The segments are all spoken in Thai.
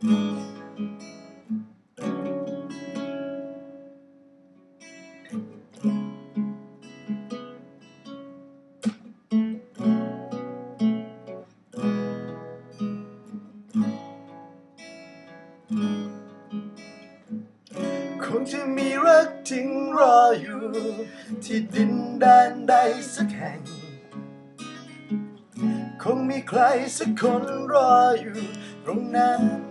คงจะมีรักทิ้งรออยู่ ที่ดินแดนใดสักแห่ง คงมีใครสักคนรออยู่ตรงนั้น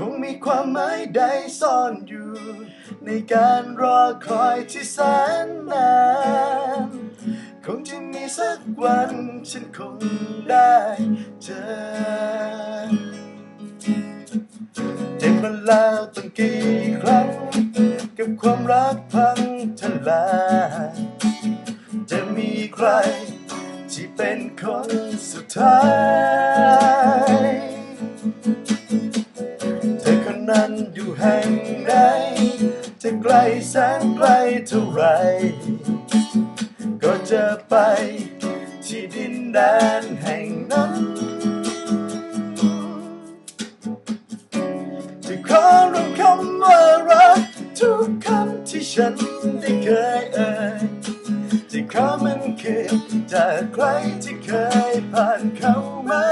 คงมีความหมายใดซ่อนอยู่ ในการรอคอยที่แสนนานคงจะมีสักวันฉันคงได้เจอเจ็บมาแล้วตั้งกี่ครั้ง กับความรักพังทลายจะมีใคร ที่เป็นคนสุดท้าย อคนนั้นอยู่แห่งไหน จะไกลแสนไกลเท่าไร ก็จะไปที่ดินแดนแห่งนั้น จะขอรวมคำว่ารักทุกคำที่ฉันได้เคยเอ่ยจะขอมันคือจากใครที่เคยผ่านเข้ามา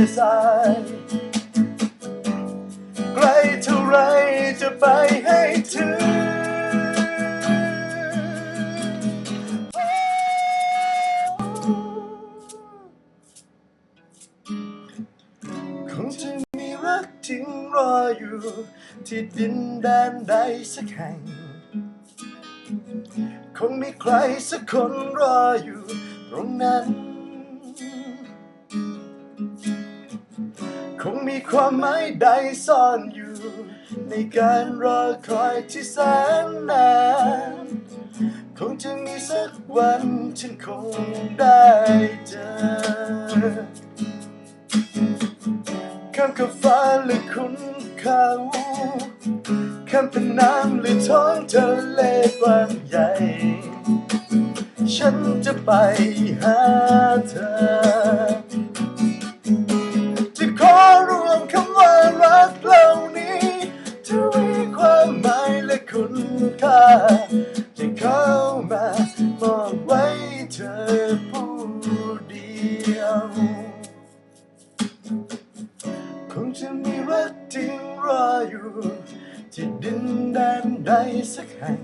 ะเลทรายไกลเท่าไรจะไปให้ถึงคงจะมีรักจริงรออยู่ ที่ดินแดนใดสักแห่ง คงมีใครสักคนรออยู่ตรงนั้น มีความหมายใดซ่อนอยู่ ในการรอคอยที่แสนนานคงจะมีสักวันฉันคงได้เจอข้ามกับฟ้าหรือคุณเขาข้ามเป็นน้ำหรือท้องทะเลกว้างใหญ่ ฉันจะไปหาเธอ จะมีรักจริงรออยู่ ที่ดินแดนใดสักแห่ง